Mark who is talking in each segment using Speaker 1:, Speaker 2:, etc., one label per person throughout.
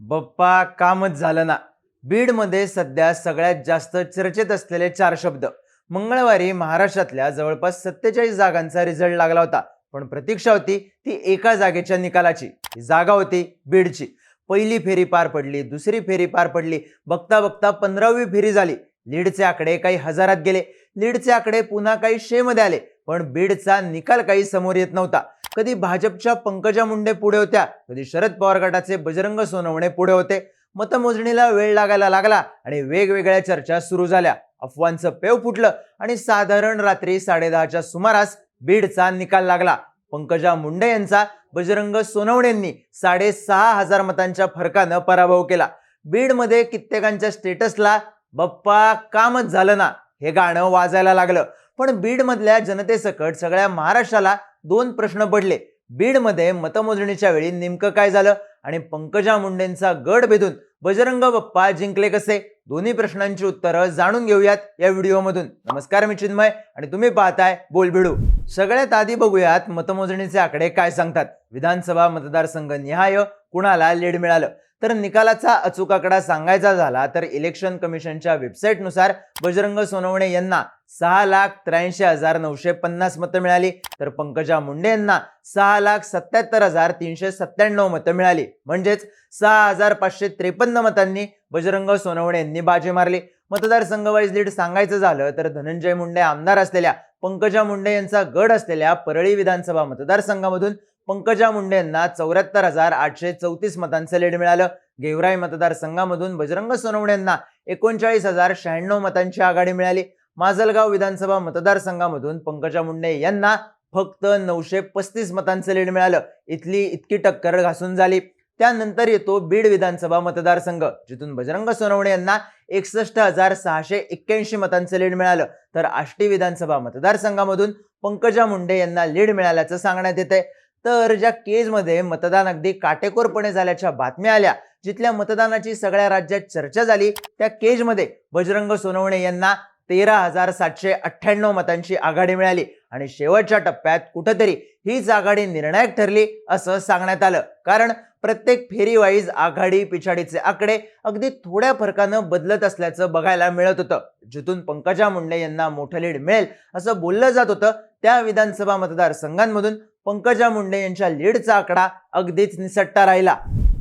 Speaker 1: बप्पा कामच झालं ना. बीडमध्ये सध्या सगळ्यात जास्त चर्चेत असलेले चार शब्द. मंगळवारी महाराष्ट्रातल्या जवळपास सत्तेचाळीस जागांचा रिझल्ट लागला होता. पण प्रतीक्षा होती ती एका जागेच्या निकालाची. ही जागा होती बीडची. पहिली फेरी पार पडली दुसरी फेरी पार पडली. बघता बघता पंधरावी फेरी झाली. लीडचे आकडे काही हजारात गेले. लीडचे आकडे पुन्हा काही शेमध्ये आले. पण बीडचा निकाल काही समोर येत नव्हता. कधी भाजपच्या पंकजा मुंडे पुढे होत्या कधी शरद पवार गटाचे बजरंग सोनवणे पुढे होते. मतमोजणीला वेळ लागायला लागला आणि वेगवेगळ्या चर्चा सुरू झाल्या. अफवांचं पेव फुटलं आणि साधारण रात्री साडेदहाच्या सुमारास बीडचा निकाल लागला. पंकजा मुंडे यांचा बजरंग सोनवणेंनी साडेसहा हजार मतांच्या फरकानं पराभव केला. बीडमध्ये कित्येकांच्या स्टेटसला बप्पा कामच झालं ना हे गाणं वाजायला लागलं. पण बीडमधल्या जनतेसकट सगळ्या महाराष्ट्राला दोन प्रश्न पडले. बीडमध्ये मतमोजणीच्या वेळी नेमकं काय झालं आणि पंकजा मुंडेंचा गड भेदून बजरंग बप्पा जिंकले कसे? दोन्ही प्रश्नांची उत्तरं जाणून घेऊयात या व्हिडिओमधून. नमस्कार मी चिन्मय आणि तुम्ही पाहताय बोलबिडू. सगळ्यात आधी बघूयात मतमोजणीचे आकडे काय सांगतात. विधानसभा मतदारसंघ निहाय कुणाला लीड मिळालं? तर निकालाचा अचूक आकडा सांगायचा झाला तर इलेक्शन कमिशनच्या वेबसाईटनुसार बजरंग सोनवणे यांना सहा लाख त्र्याऐंशी हजार नऊशे पन्नास मतं मिळाली. तर पंकजा मुंडे यांना सहा लाख सत्याहत्तर हजार तीनशे सत्त्याण्णव मतं मिळाली. म्हणजेच सहा हजार पाचशे त्रेपन्न मतांनी बजरंग सोनवणे यांनी बाजी मारली. मतदारसंघ वाईज लीड सांगायचं झालं तर धनंजय मुंडे आमदार असलेल्या पंकजा मुंडे यांचा गड असलेल्या परळी विधानसभा मतदारसंघामधून पंकजा मुंडे यांना चौऱ्याहत्तर हजार आठशे चौतीस मतांचं लीड मिळालं. गेवराई मतदारसंघामधून बजरंग सोनवणे यांना एकोणचाळीस हजार शहाण्णव मतांची आघाडी मिळाली. माजलगाव विधानसभा मतदारसंघामधून पंकजा मुंडे यांना फक्त नऊशे पस्तीस मतांचं लीड मिळालं. इथली इतकी टक्कर घासून झाली. त्यानंतर येतो बीड विधानसभा मतदारसंघ जिथून बजरंग सोनवणे यांना एकसष्ट हजार सहाशे एक्क्याऐंशी मतांचं लीड मिळालं. तर आष्टी विधानसभा मतदारसंघामधून पंकजा मुंडे यांना लीड मिळाल्याचं सांगण्यात येते तर ज्या केजमध्ये मतदान अगदी काटेकोरपणे झाल्याच्या बातम्या आल्या जिथल्या मतदानाची सगळ्या राज्यात चर्चा झाली त्या केजमध्ये बजरंग सोनवणे यांना तेरा हजार सातशे अठ्ठ्याण्णव मतांची आघाडी मिळाली आणि शेवटच्या टप्प्यात कुठंतरी हीच आघाडी निर्णायक ठरली असं सांगण्यात आलं. कारण प्रत्येक फेरीवाईज आघाडी पिछाडीचे आकडे अगदी थोड्या फरकानं बदलत असल्याचं बघायला मिळत होतं. जिथून पंकजा मुंडे यांना मोठं लीड मिळेल असं बोललं जात होतं त्या विधानसभा मतदारसंघांमधून. पंकजा मुंडे यांच्या लीडचा आकडा अगदीच निसटता राहिला.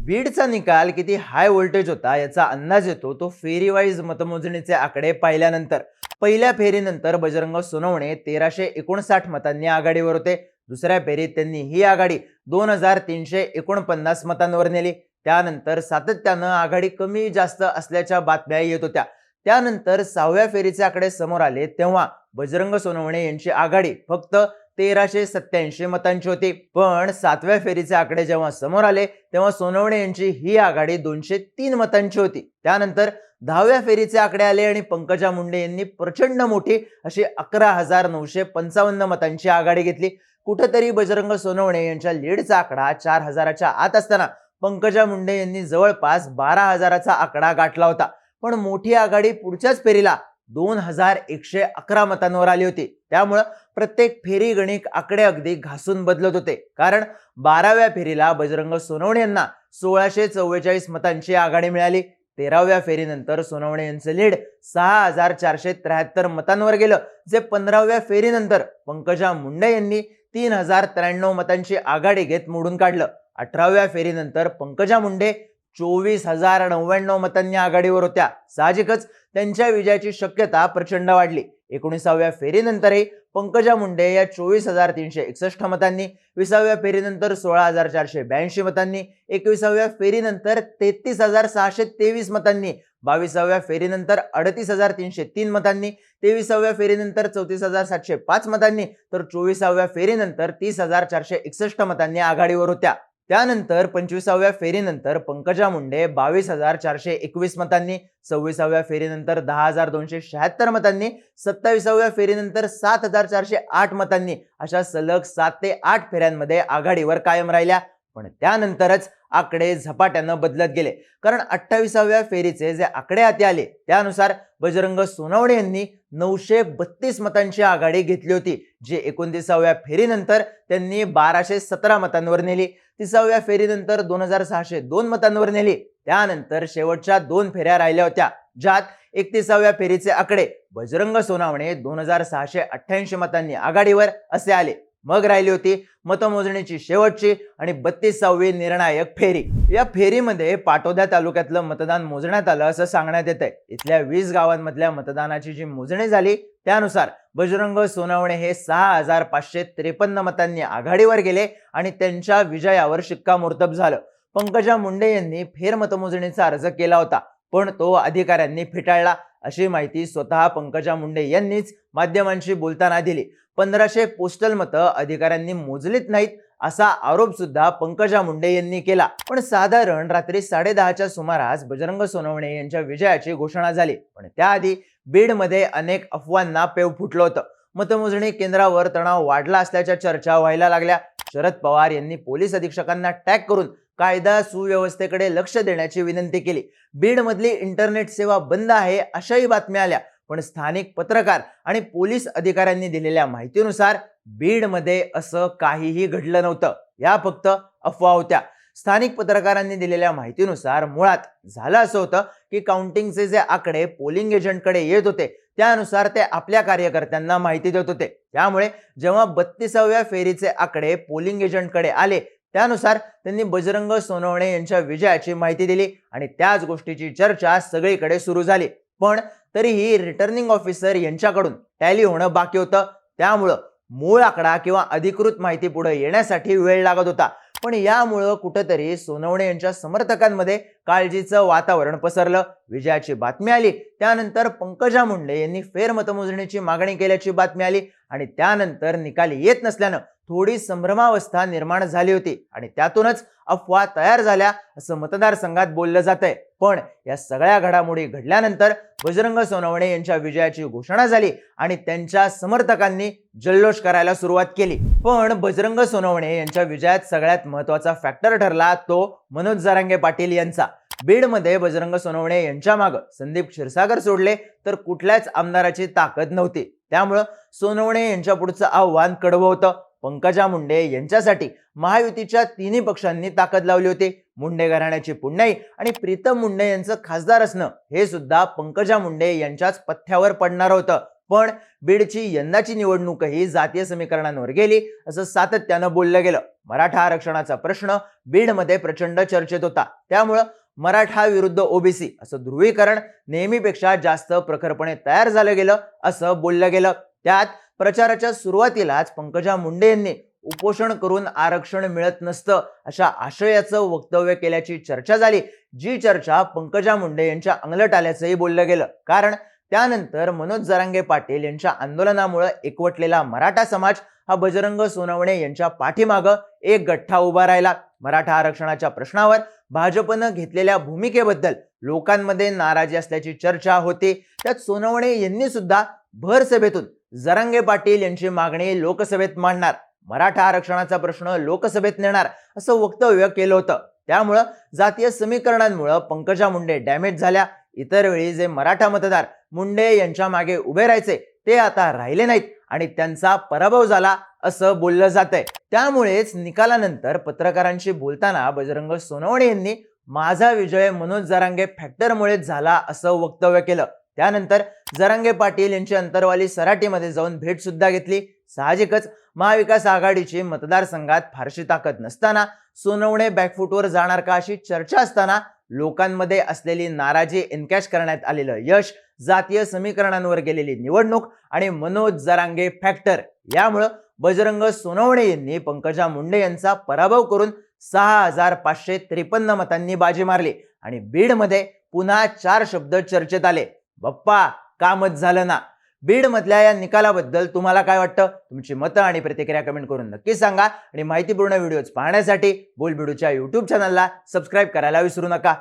Speaker 1: बीडचा निकाल किती हाय व्होल्टेज होता याचा अंदाज येतो तो फेरीवाईज मतमोजणीचे आकडे पाहिल्यानंतर. पहिल्या फेरीनंतर बजरंग सोनवणे तेराशे एकोणसाठ मतांनी आघाडीवर होते. दुसऱ्या फेरीत त्यांनी ही आघाडी दोन हजार तीनशे एकोणपन्नास मतांवर नेली. त्यानंतर सातत्यानं आघाडी कमी जास्त असल्याच्या बातम्या येत होत्या. त्यानंतर सहाव्या फेरीचे आकडे समोर आले तेव्हा बजरंग सोनवणे यांची आघाडी फक्त तेराशे सत्याऐंशी मतांची होती. पण सातव्या फेरीचे आकडे जेव्हा समोर आले तेव्हा सोनवणे यांची ही आघाडी दोनशे तीन मतांची होती. त्यानंतर दहाव्या फेरीचे आकडे आले आणि पंकजा मुंडे यांनी प्रचंड मोठी अशी अकरा हजार नऊशे पंचावन्न मतांची आघाडी घेतली. कुठंतरी बजरंग सोनवणे यांच्या लीडचा आकडा चार हजाराच्या आत असताना पंकजा मुंडे यांनी जवळपास बारा हजाराचा आकडा गाठला होता. पण मोठी आघाडी पुढच्याच फेरीला दोन हजार एकशे अकरा मतांवर आली होती. त्यामुळं प्रत्येक फेरी गणिक आकडे अगदी घासून बदलत होते. कारण बाराव्या फेरीला बजरंग सोनवणे यांना सोळाशे चव्वेचाळीस मतांची आघाडी मिळाली. तेराव्या फेरीनंतर सोनवणे यांचं लीड सहा हजार चारशे त्र्याहत्तर मतांवर गेलं. जे पंधराव्या फेरीनंतर पंकजा मुंडे यांनी तीन हजार त्र्याण्णव मतांची आघाडी घेत मोडून काढलं. अठराव्या फेरीनंतर पंकजा मुंडे चोवीस हजार नव्याण्णव मतांनी आघाडीवर होत्या. साहजिकच त्यांच्या विजयाची शक्यता प्रचंड वाढली. एकोणीसाव्या फेरीनंतरही पंकजा मुंडे या चोवीस हजार तीनशे एकसष्ट मतांनी विसाव्या फेरीनंतर सोळा हजार चारशे ब्याऐंशी मतांनी एकविसाव्या फेरीनंतर तेहतीस हजार सहाशे तेवीस मतांनी बावीसाव्या फेरीनंतर अडतीस हजार तीनशे तीन मतांनी तेविसाव्या फेरीनंतर चौतीस हजार सातशे पाच मतांनी तर चोवीसाव्या फेरीनंतर तीस हजार चारशे एकसष्ट मतांनी आघाडीवर होत्या. त्यानंतर पंचवीसाव्या फेरीनंतर पंकजा मुंडे बावीस हजार चारशे एकवीस मतांनी सव्वीसाव्या फेरीनंतर दहा हजार दोनशे शहात्तर मतांनी सत्तावीसाव्या फेरीनंतर सात हजार चारशे आठ मतांनी अशा सलग सात ते आठ फेऱ्यांमध्ये आघाडीवर कायम राहिल्या. पण त्यानंतरच आकडे झपाट्यानं बदलत गेले. कारण अठ्ठावीसाव्या फेरीचे जे आकडे हाती आले त्यानुसार बजरंग सोनवणे यांनी नऊशे बत्तीस मतांची आघाडी घेतली होती जी एकोणतीसाव्या फेरीनंतर त्यांनी बाराशे सतरा मतांवर नेली. तिसाव्या फेरीनंतर दोन हजार सहाशे दोन मतांवर नेली. त्यानंतर शेवटच्या दोन फेऱ्या राहिल्या होत्या ज्यात एकतीसाव्या फेरीचे आकडे बजरंग सोनावणे दोन हजार सहाशे अठ्ठ्याऐंशी मतांनी आघाडीवर असे आले. मग राहिली होती मतमोजणीची शेवटची आणि बत्तीसावी निर्णायक फेरी. या फेरीमध्ये पाटोद्या तालुक्यातलं मतदान मोजण्यात आलं असं सांगण्यात येत आहे इथल्या वीस गावांमधल्या मतदानाची जी मोजणी झाली त्यानुसार बजरंग सोनावणे हे सहा हजार पाचशे त्रेपन्न मतांनी आघाडीवर गेले आणि त्यांच्या विजयावर शिक्कामोर्तब झालं. पंकजा मुंडे यांनी फेरमतमोजणीचा अर्ज केला होता पण तो अधिकाऱ्यांनी फेटाळला. अशी माहिती स्वतः पंकजा मुंडे यांनीच माध्यमांशी बोलताना दिली. पंधराशे पोस्टल मतं अधिकाऱ्यांनी मोजलीत नाहीत असा आरोप सुद्धा पंकजा मुंडे यांनी केला. पण साधारण रात्री साडेदहाच्या सुमारास बजरंग सोनवणे यांच्या विजयाची घोषणा झाली. पण त्याआधी बीडमध्ये अनेक अफवांना पेव फुटलं होतं. मतमोजणी केंद्रावर तणाव वाढला असल्याच्या चर्चा व्हायला लागल्या. शरद पवार यांनी पोलीस अधीक्षकांना टॅग करून कायदा सुव्यवस्थेकडे लक्ष देण्याची विनंती केली. बीडमधली इंटरनेट सेवा बंद आहे अशाही बातम्या आल्या. पण स्थानिक पत्रकार आणि पोलीस अधिकाऱ्यांनी दिलेल्या माहितीनुसार बीडमध्ये असं काहीही घडलं नव्हतं. या फक्त अफवा होत्या. स्थानिक पत्रकारांनी दिलेल्या माहितीनुसार मुळात झालं असं होतं की काउंटिंगचे जे आकडे पोलिंग एजंटकडे येत होते त्यानुसार ते आपल्या कार्यकर्त्यांना माहिती देत होते. त्यामुळे जेव्हा बत्तीसाव्या फेरीचे आकडे पोलिंग एजंटकडे आले त्यानुसार त्यांनी बजरंग सोनवणे यांच्या विजयाची माहिती दिली आणि त्याच गोष्टीची चर्चा सगळीकडे सुरू झाली. पण तरीही रिटर्निंग ऑफिसर यांच्याकडून टॅली होणं बाकी होतं. त्यामुळं मूळ आकडा किंवा अधिकृत माहिती पुढे येण्यासाठी वेळ लागत होता. पण यामुळं कुठंतरी सोनवणे यांच्या समर्थकांमध्ये काळजीचं वातावरण पसरलं. विजयाची बातमी आली. त्यानंतर पंकजा मुंडे यांनी फेरमतमोजणीची मागणी केल्याची बातमी आली आणि त्यानंतर निकाल येत नसल्यानं थोडी संभ्रमावस्था निर्माण झाली होती आणि त्यातूनच अफवा तयार झाल्या असं मतदारसंघात बोललं जात आहे पण या सगळ्या घडामोडी घडल्यानंतर बजरंग सोनवणे यांच्या विजयाची घोषणा झाली आणि त्यांच्या समर्थकांनी जल्लोष करायला सुरुवात केली. पण बजरंग सोनवणे यांच्या विजयात सगळ्यात महत्त्वाचा फॅक्टर ठरला तो मनोज जरांगे पाटील यांचा. बीडमध्ये बजरंग सोनवणे यांच्या मागं संदीप क्षीरसागर सोडले तर कुठल्याच आमदाराची ताकद नव्हती. त्यामुळं सोनवणे यांच्या पुढचं आव्हान कडवं होतं. पंकजा मुंडे यांच्यासाठी महायुतीच्या तिन्ही पक्षांनी ताकद लावली होती. मुंडे घराण्याची पुण्याई आणि प्रीतम मुंडे यांचं खासदार असणं हे सुद्धा पंकजा मुंडे यांच्याच पथ्यावर पडणार होतं. पण बीडची यंदाची निवडणूकही जातीय समीकरणांवर गेली असं सातत्यानं बोललं गेलं. मराठा आरक्षणाचा प्रश्न बीडमध्ये प्रचंड चर्चेत होता. त्यामुळं मराठा विरुद्ध ओबीसी असं ध्रुवीकरण नेहमीपेक्षा जास्त प्रखरपणे तयार झालं गेलं असं बोललं गेलं. त्यात प्रचाराच्या सुरुवातीलाच पंकजा मुंडे यांनी उपोषण करून आरक्षण मिळत नसतं अशा आशयाचं वक्तव्य केल्याची चर्चा झाली जी चर्चा पंकजा मुंडे यांच्या अंगलट आल्याचंही बोललं गेलं. कारण त्यानंतर मनोज जरांगे पाटील यांच्या आंदोलनामुळे एकवटलेला मराठा समाज हा बजरंग सोनवणे यांच्या पाठीमागं एक गठ्ठा उभा राहिला. मराठा आरक्षणाच्या प्रश्नावर भाजपनं घेतलेल्या भूमिकेबद्दल लोकांमध्ये नाराजी असल्याची चर्चा होती. त्यात सोनवणे यांनी सुद्धा भर सभेतून जरांगे पाटील यांची मागणी लोकसभेत मांडणार. मराठा आरक्षणाचा प्रश्न लोकसभेत नेणार असं वक्तव्य केलं होतं. त्यामुळं जातीय समीकरणांमुळं पंकजा मुंडे डॅमेज झाल्या. इतर वेळी जे मराठा मतदार मुंडे यांच्या मागे उभे राहायचे ते आता राहिले नाहीत. आणि त्यांचा पराभव झाला असं बोललं जात आहे त्यामुळेच निकालानंतर पत्रकारांशी बोलताना बजरंग सोनवणे यांनी माझा विजय मनोज जरांगे फॅक्टरमुळेच झाला असं वक्तव्य केलं. त्यानंतर जरांगे पाटील यांची अंतरवाली सराटीमध्ये जाऊन भेट सुद्धा घेतली. साहजिकच महाविकास आघाडीची मतदारसंघात फारशी ताकद नसताना सोनवणे बॅकफुटवर जाणार का अशी चर्चा असताना लोकांमध्ये असलेली नाराजी एनकॅश करण्यात आलेलं यश जातीय समीकरणांवर गेलेली निवडणूक आणि मनोज जरांगे फॅक्टर यामुळं बजरंग सोनवणे यांनी पंकजा मुंडे यांचा पराभव करून सहा हजार पाचशे त्रेपन्न मतांनी बाजी मारली आणि बीडमध्ये पुन्हा चार शब्द चर्चेत आले. बप्पा कामच झालं ना? बीडमधल्या या निकालाबद्दल तुम्हाला काय वाटतं? तुमची मतं आणि प्रतिक्रिया कमेंट करून नक्की सांगा आणि माहितीपूर्ण व्हिडिओज पाहण्यासाठी बोलबिडूच्या यूट्यूब चॅनलला सबस्क्राईब करायला विसरू नका.